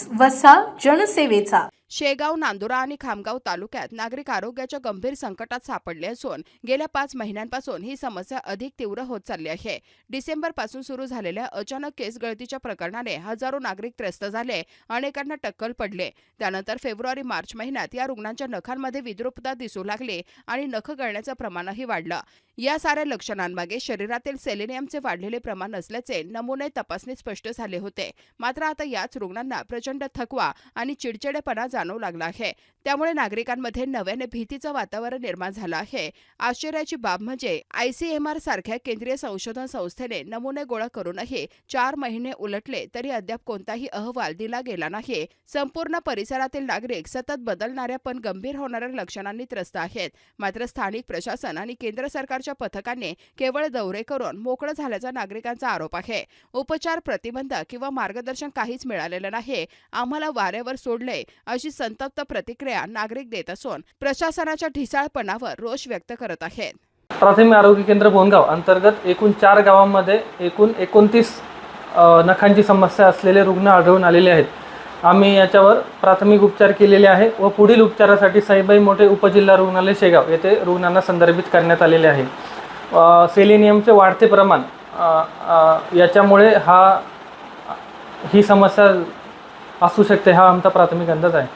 News वसा जनसेवेचा. शेगाव नांदुरा आणि खामगाव तालुक्यात नागरिक आरोग्याच्या गंभीर संकटात सापडले असून गेल्या पाच महिन्यांपासून ही समस्या अधिक तीव्र होत चालली आहे. डिसेंबरपासून सुरू झालेल्या अचानक केस गळतीच्या प्रकरणाने हजारो नागरिक त्रस्त झाले अनेकांना टक्कल पडले. त्यानंतर फेब्रुवारी मार्च महिन्यात या रुग्णांच्या नखांमध्ये विद्रुपता दिसू लागली आणि नख गळण्याचं प्रमाणही वाढलं. या साऱ्या लक्षणांमागे शरीरातील सेलेनियमचे वाढलेले प्रमाण असल्याचे नमुने तपासणीत स्पष्ट झाले होते. मात्र आता याच रुग्णांना प्रचंड थकवा आणि चिडचिडेपणा जाणवू लागला आहे. त्यामुळे नागरिकांमध्ये नव्याने भीतीचं वातावरण निर्माण झालं आहे. आश्चर्याची बाब म्हणजे आयसीएमआर सारख्या केंद्रीय संशोधन संस्थेने नमुने गोळा करूनही चार महिने उलटले तरी अद्याप कोणताही अहवाल दिला गेला नाही. संपूर्ण परिसरातील नागरिक सतत बदलणाऱ्या पण गंभीर होणाऱ्या लक्षणांनी त्रस्त आहेत. मात्र स्थानिक प्रशासन आणि केंद्र सरकारच्या पथकाने केवळ दौरे करून मोकळं झाल्याचा नागरिकांचा आरोप आहे. उपचार प्रतिबंध किंवा मार्गदर्शन काहीच मिळालेलं नाही. आम्हाला वाऱ्यावर सोडले अशी संतप्त प्रतिक्रिया नागरिक देत असून प्रशासनाच्या ढिसाळपणावर रोष व्यक्त करत आहेत. प्राथमिक आरोग्य केंद्र बोनगाव अंतर्गत एकूण चार गावांमध्ये एकूण एकोणतीस नखांची समस्या असलेले रुग्ण आढळून आलेले आहेत. आम्ही याच्यावर प्राथमिक उपचार केलेले आहे व पुढील उपचारासाठी साईबाई मोठे उपजिल्हा रुग्णालय शेगाव येथे रुग्णांना संदर्भित करण्यात आलेले आहे. सेलेनियमचे वाढते प्रमाण याच्यामुळे हा ही समस्या असू शकते हा आमचा प्राथमिक अंदाज आहे.